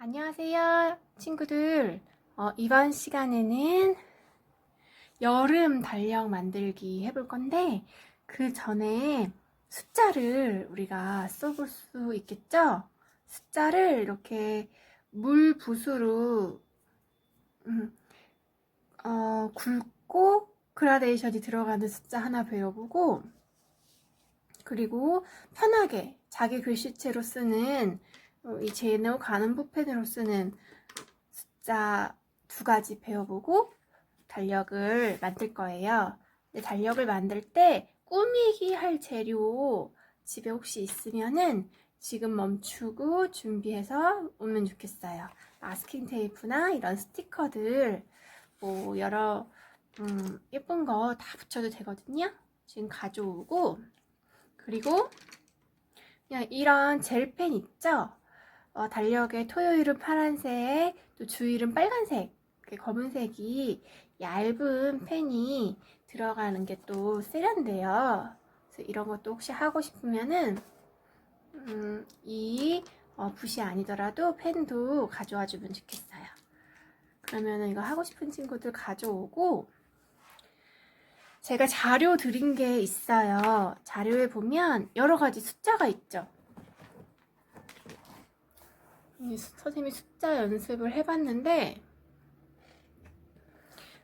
안녕하세요, 친구들. 어, 이번 시간에는 여름 달력 만들기 해볼 건데, 그 전에 숫자를 우리가 써볼 수 있겠죠? 숫자를 이렇게 물 붓으로, 음, 어, 굵고 그라데이션이 들어가는 숫자 하나 배워보고, 그리고 편하게 자기 글씨체로 쓰는 어, 이 제노 가는부 펜으로 쓰는 숫자 두 가지 배워보고 달력을 만들 거예요. 근데 달력을 만들 때 꾸미기 할 재료 집에 혹시 있으면은 지금 멈추고 준비해서 오면 좋겠어요. 마스킹 테이프나 이런 스티커들 뭐 여러 음, 예쁜 거 다 붙여도 되거든요. 지금 가져오고 그리고 그냥 이런 젤펜 있죠? 어, 달력에 토요일은 파란색, 또 주일은 빨간색, 검은색이 얇은 펜이 들어가는 게 또 세련돼요. 그래서 이런 것도 혹시 하고 싶으면은 음, 이 어, 붓이 아니더라도 펜도 가져와 주면 좋겠어요. 그러면은 이거 하고 싶은 친구들 가져오고 제가 자료 드린 게 있어요. 자료에 보면 여러 가지 숫자가 있죠. 선생님이 숫자 연습을 해봤는데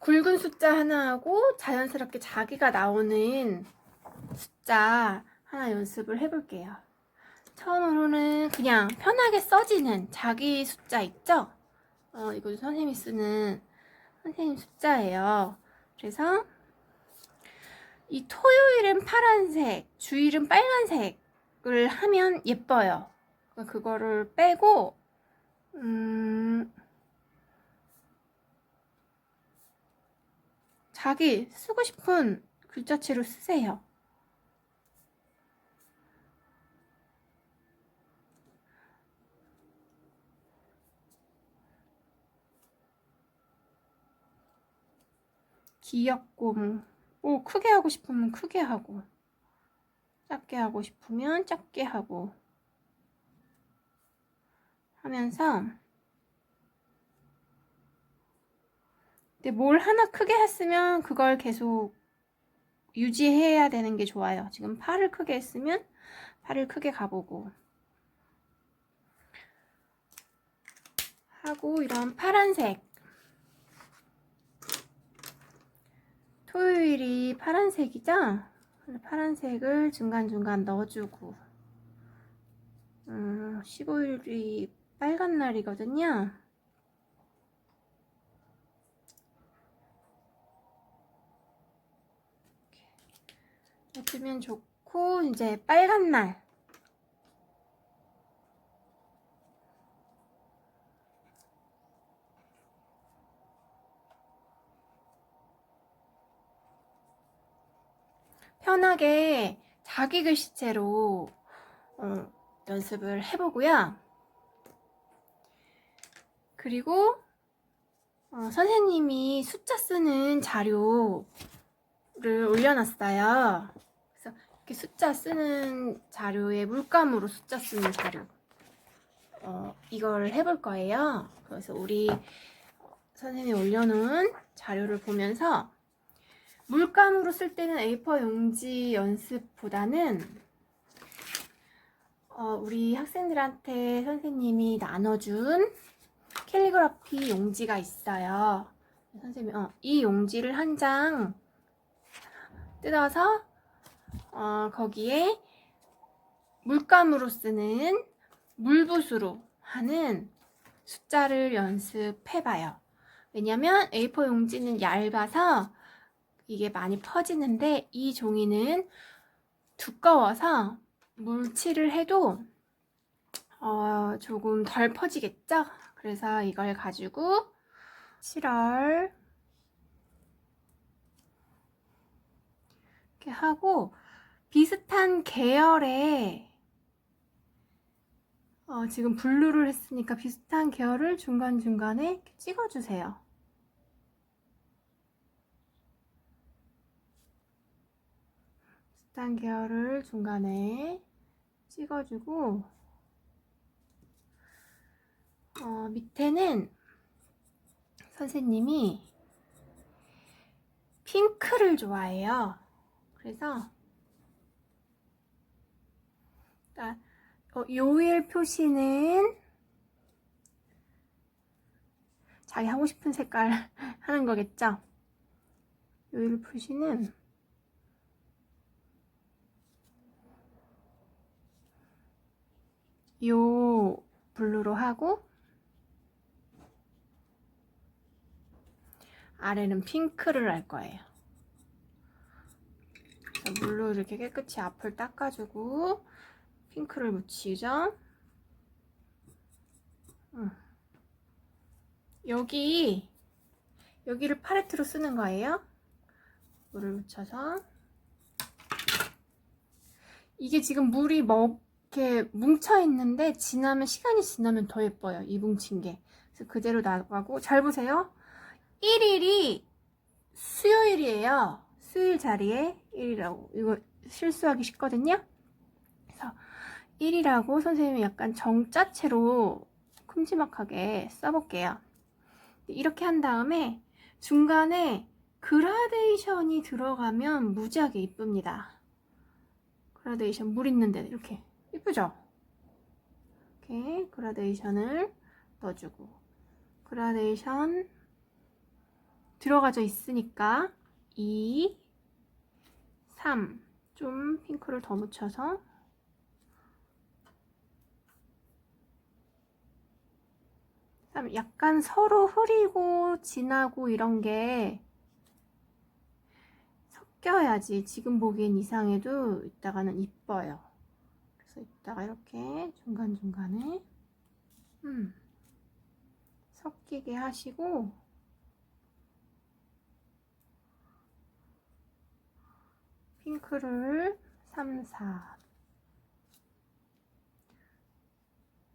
굵은 숫자 하나하고 자연스럽게 자기가 나오는 숫자 하나 연습을 해볼게요. 처음으로는 그냥 편하게 써지는 자기 숫자 있죠? 어, 이거 선생님이 쓰는 선생님 숫자예요. 그래서 이 토요일은 파란색, 주일은 빨간색을 하면 예뻐요. 그거를 빼고, 음, 자기 쓰고 싶은 글자체로 쓰세요. 귀엽고, 뭐, 뭐 크게 하고 싶으면 크게 하고, 작게 하고 싶으면 작게 하고, 하면서 근데 뭘 하나 크게 했으면 그걸 계속 유지해야 되는 게 좋아요. 지금 팔을 크게 했으면 팔을 크게 가보고 하고 이런 파란색 토요일이 파란색이죠? 파란색을 중간중간 넣어주고 음, 15일이 빨간 날이거든요. 해주면 좋고 이제 빨간 날 편하게 자기 글씨체로 어, 연습을 해보고요. 그리고 어, 선생님이 숫자 쓰는 자료를 올려놨어요. 그래서 이렇게 숫자 쓰는 자료에 물감으로 숫자 쓰는 자료 어, 이걸 해볼 거예요. 그래서 우리 선생님이 올려놓은 자료를 보면서 물감으로 쓸 때는 A4 용지 연습보다는 어, 우리 학생들한테 선생님이 나눠준 캘리그라피 용지가 있어요. 선생님이 어, 이 용지를 한 장 뜯어서 어, 거기에 물감으로 쓰는 물붓으로 하는 숫자를 연습해봐요. 왜냐면 A4 용지는 얇아서 이게 많이 퍼지는데 이 종이는 두꺼워서 물칠을 해도 어, 조금 덜 퍼지겠죠? 그래서 이걸 가지고 7월 이렇게 하고 비슷한 계열의 어, 지금 블루를 했으니까 비슷한 계열을 중간중간에 찍어주세요. 비슷한 계열을 중간에 찍어주고 어, 밑에는 선생님이 핑크를 좋아해요. 그래서 일단 어, 요일 표시는 자기 하고 싶은 색깔 하는 거겠죠? 요일 표시는 요 블루로 하고 아래는 핑크를 할 거예요. 물로 이렇게 깨끗이 앞을 닦아주고 핑크를 묻히죠. 음. 여기 여기를 팔레트로 쓰는 거예요. 물을 묻혀서 이게 지금 물이 뭐 이렇게 뭉쳐 있는데 지나면 시간이 지나면 더 예뻐요. 이 뭉친 게. 그래서 그대로 나가고 잘 보세요. 1일이 수요일이에요. 수요일 자리에 1이라고. 이거 실수하기 쉽거든요. 그래서 1이라고 선생님이 약간 정자체로 큼지막하게 써볼게요. 이렇게 한 다음에 중간에 그라데이션이 들어가면 무지하게 이쁩니다. 그라데이션 물 있는데 이렇게 이쁘죠? 이렇게 그라데이션을 넣어주고 그라데이션 들어가져 있으니까 2, 3, 좀 핑크를 더 묻혀서 약간 서로 흐리고 진하고 이런 게 섞여야지 지금 보기엔 이상해도 이따가는 이뻐요. 그래서 이따가 이렇게 중간중간에 음, 섞이게 하시고 핑크를 3, 4,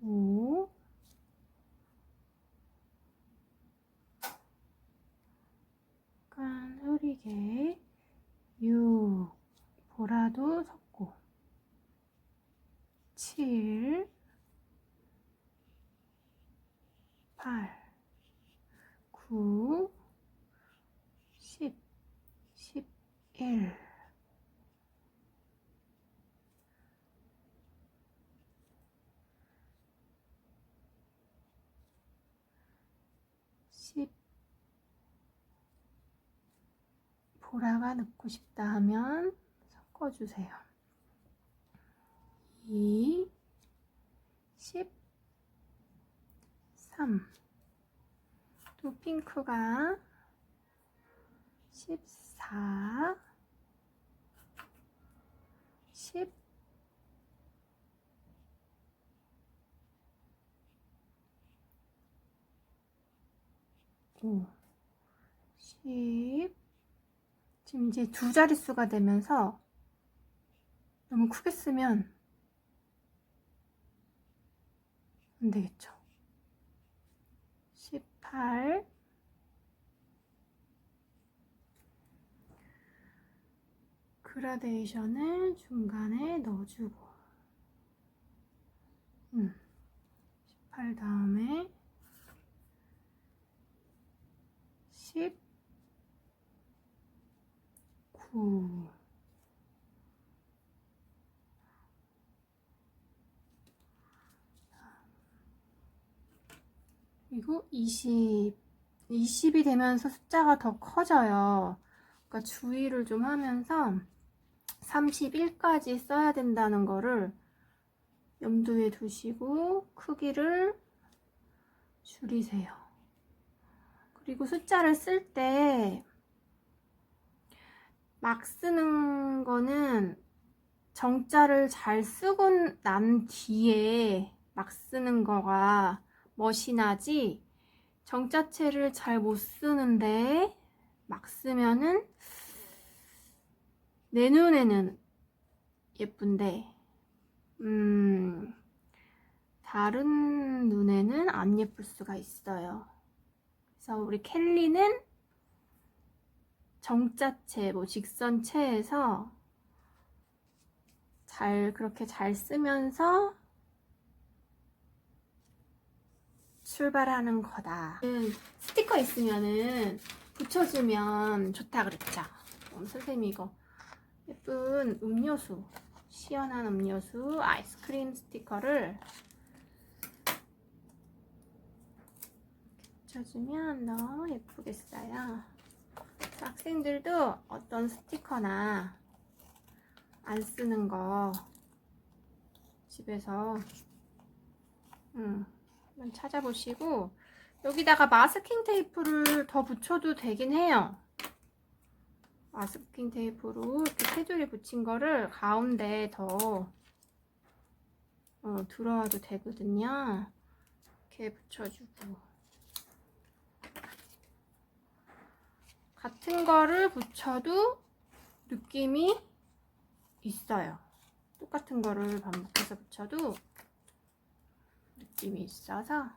5, 약간 흐리게 6, 보라도 섞고. 7, 8, 9, 10, 11, 10 보라가 넣고 싶다 하면 섞어주세요. 2, 10, 3. 또 핑크가 14, 10, 5, 10, 지금 이제 두 자릿수가 되면서 너무 크게 쓰면 안 되겠죠. 18 그라데이션을 중간에 넣어주고. 음, 18 다음에 10 9 그리고 20 20이 되면서 숫자가 더 커져요. 그러니까 주의를 좀 하면서 31까지 써야 된다는 거를 염두에 두시고 크기를 줄이세요. 그리고 숫자를 쓸 때 막 쓰는 거는 정자를 잘 쓰고 난 뒤에 막 쓰는 거가 멋이 나지 정자체를 잘 못 쓰는데 막 쓰면은 내 눈에는 예쁜데 음 다른 눈에는 안 예쁠 수가 있어요. 그래서 우리 켈리는 정자체 뭐 직선체에서 잘 그렇게 잘 쓰면서 출발하는 거다. 음, 스티커 있으면은 붙여주면 좋다 그랬죠. 음, 선생님이 이거 예쁜 음료수, 시원한 음료수 아이스크림 스티커를 붙여주면 너무 예쁘겠어요. 학생들도 어떤 스티커나 안 쓰는 거 집에서 음, 찾아보시고 여기다가 마스킹 테이프를 더 붙여도 되긴 해요. 마스킹 테이프로 이렇게 테두리 붙인 거를 가운데 더 어, 들어와도 되거든요. 이렇게 붙여주고 같은 거를 붙여도 느낌이 있어요. 똑같은 거를 반복해서 붙여도 느낌이 있어서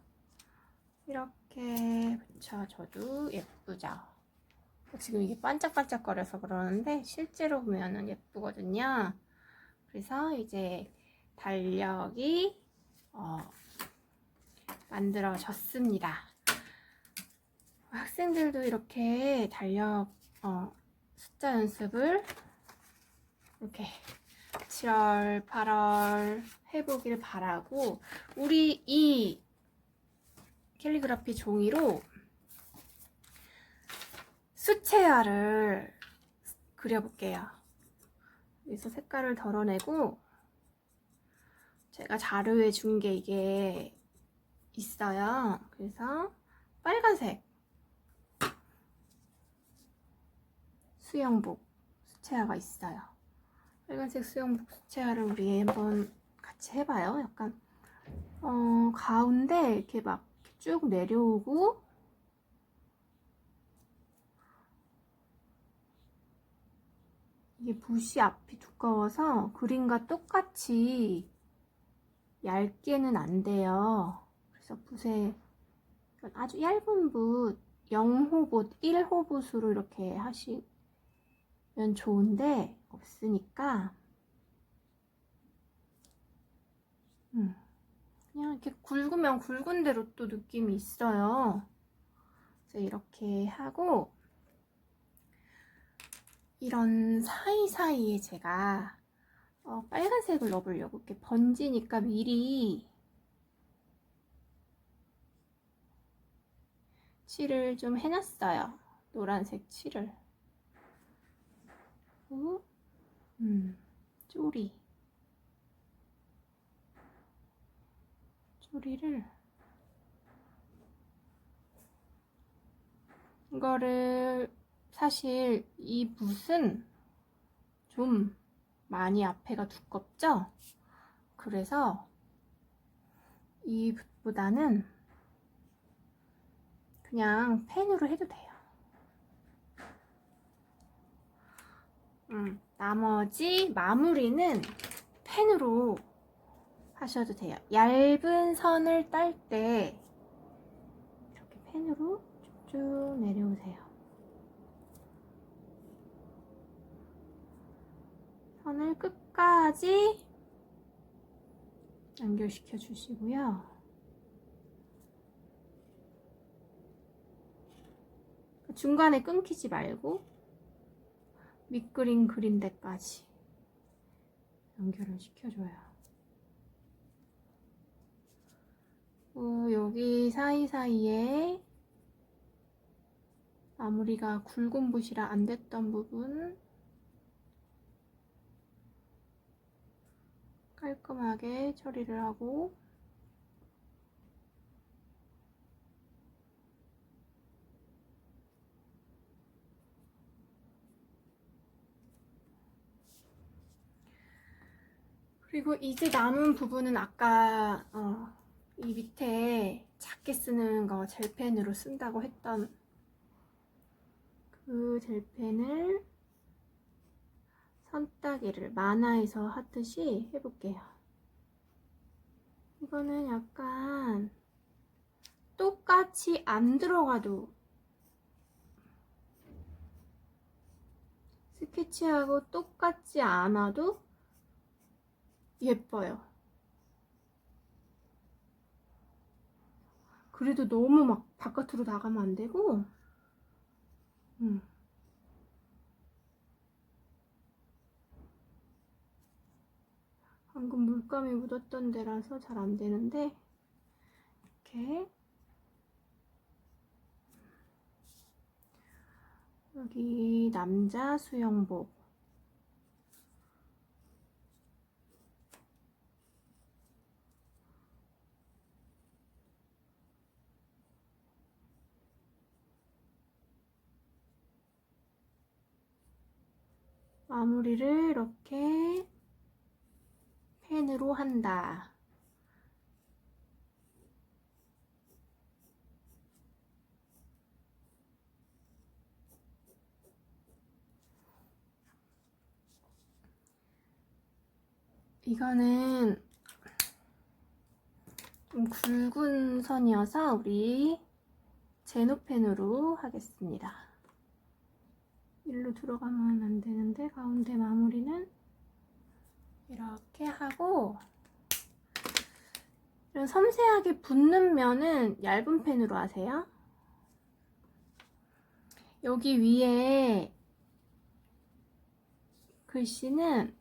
이렇게 붙여줘도 예쁘죠. 지금 이게 반짝반짝거려서 그러는데 실제로 보면은 예쁘거든요. 그래서 이제 달력이 어, 만들어졌습니다. 학생들도 이렇게 달력 어, 숫자 연습을 이렇게 7월, 8월 해보길 바라고 우리 이 캘리그라피 종이로 수채화를 그려볼게요. 여기서 색깔을 덜어내고 제가 자료에 준 게 이게 있어요. 그래서 빨간색 수영복 수채화가 있어요. 빨간색 수영복 수채화를 우리 한번 같이 해봐요. 약간 어, 가운데 이렇게 막 쭉 내려오고 이게 붓이 앞이 두꺼워서 그림과 똑같이 얇게는 안 돼요. 그래서 붓에 아주 얇은 붓 0호붓, 1호붓으로 이렇게 하시 면 좋은데 없으니까 음. 그냥 이렇게 굵으면 굵은 대로 또 느낌이 있어요. 그래서 이렇게 하고 이런 사이사이에 제가 어, 빨간색을 넣어보려고 이렇게 번지니까 미리 칠을 좀 해놨어요. 노란색 칠을. 그리고 음, 쪼리. 소리를 이거를 사실 이 붓은 좀 많이 앞에가 두껍죠? 그래서 이 붓보다는 그냥 펜으로 해도 돼요. 음, 나머지 마무리는 펜으로 하셔도 돼요. 얇은 선을 딸 때 이렇게 펜으로 쭉쭉 내려오세요. 선을 끝까지 연결시켜 주시고요. 중간에 끊기지 말고 밑그림 그린 데까지 연결을 시켜줘요. 어, 여기 사이사이에 마무리가 굵은 붓이라 안 됐던 부분 깔끔하게 처리를 하고 그리고 이제 남은 부분은 아까 어, 이 밑에 작게 쓰는 거 젤펜으로 쓴다고 했던 그 젤펜을 선따기를 만화에서 하듯이 해볼게요. 이거는 약간 똑같이 안 들어가도 스케치하고 똑같지 않아도 예뻐요. 그래도 너무 막 바깥으로 나가면 안 되고. 음. 방금 물감이 묻었던 데라서 잘 안 되는데 이렇게 여기 남자 수영복 마무리를 이렇게 펜으로 한다. 이거는 좀 굵은 선이어서 우리 제노펜으로 하겠습니다. 일로 들어가면 안 되는데 가운데 마무리는 이렇게 하고 이런 섬세하게 붓는 면은 얇은 펜으로 하세요. 여기 위에 글씨는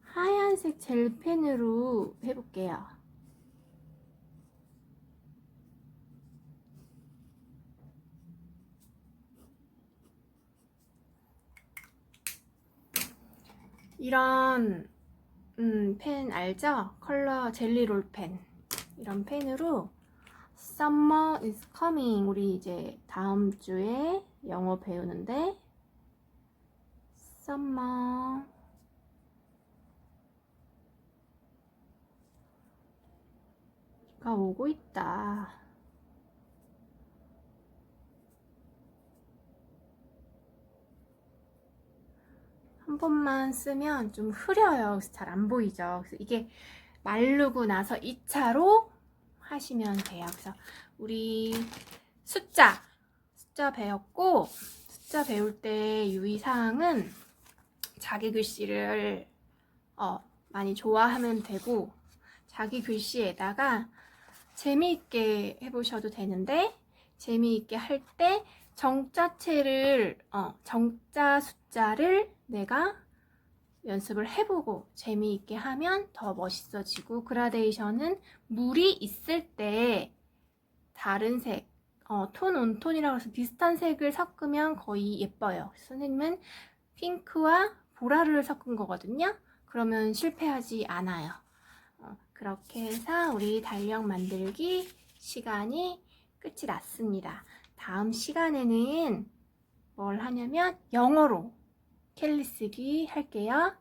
하얀색 젤펜으로 해볼게요. 이런 음, 펜 알죠? 컬러 젤리롤 펜 이런 펜으로 Summer is coming 우리 이제 다음 주에 영어 배우는데 Summer 가 오고 있다. 한 번만 쓰면 좀 흐려요. 그래서 잘 안 보이죠. 그래서 이게 마르고 나서 2차로 하시면 돼요. 그래서 우리 숫자, 숫자 배웠고, 숫자 배울 때 유의사항은 자기 글씨를 어, 많이 좋아하면 되고, 자기 글씨에다가 재미있게 해보셔도 되는데, 재미있게 할 때 정자체를, 어, 정자 숫자를 내가 연습을 해보고 재미있게 하면 더 멋있어지고 그라데이션은 물이 있을 때 다른 색, 어, 톤, 온톤이라고 해서 비슷한 색을 섞으면 거의 예뻐요. 선생님은 핑크와 보라를 섞은 거거든요. 그러면 실패하지 않아요. 어, 그렇게 해서 우리 달력 만들기 시간이 끝이 났습니다. 다음 시간에는 뭘 하냐면 영어로 캘리 쓰기 할게요.